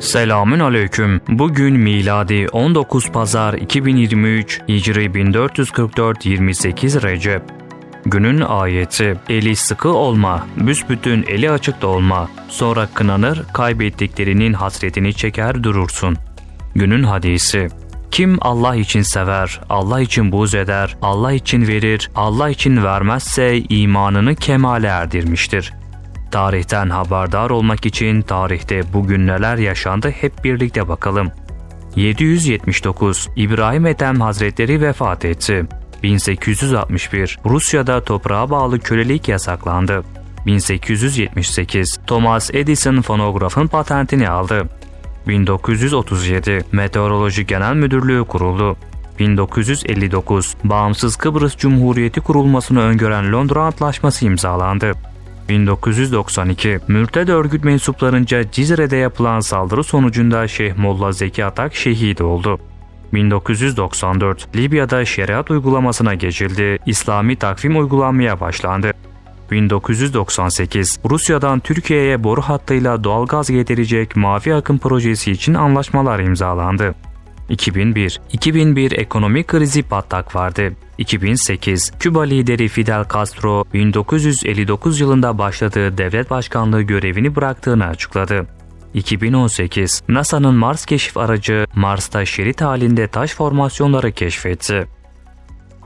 Selamün aleyküm. Bugün miladi 19 Pazar 2023, Hicri 1444 28 Recep. Günün ayeti Eli sıkı olma, büsbütün eli açıkta olma. Sonra kınanır, kaybettiklerinin hasretini çeker durursun. Günün hadisi kim Allah için sever, Allah için buz eder, Allah için verir, Allah için vermezse imanını kemale erdirmiştir. Tarihten haberdar olmak için tarihte bugün neler yaşandı hep birlikte bakalım. 779 İbrahim Ethem Hazretleri vefat etti. 1861 Rusya'da toprağa bağlı kölelik yasaklandı. 1878 Thomas Edison fonografın patentini aldı. 1937 Meteoroloji Genel Müdürlüğü kuruldu. 1959 Bağımsız Kıbrıs Cumhuriyeti kurulmasını öngören Londra Antlaşması imzalandı. 1992 Mürted örgüt mensuplarınca Cizre'de yapılan saldırı sonucunda Şeyh Molla Zeki Atak şehit oldu. 1994 Libya'da şeriat uygulamasına geçildi, İslami takvim uygulanmaya başlandı. 1998 Rusya'dan Türkiye'ye boru hattıyla doğalgaz getirecek Mavi Akım projesi için anlaşmalar imzalandı. 2001 2001 ekonomik krizi patlak vardı. 2008 Küba lideri Fidel Castro 1959 yılında başladığı devlet başkanlığı görevini bıraktığını açıkladı. 2018 NASA'nın Mars keşif aracı Mars'ta şerit halinde taş formasyonları keşfetti.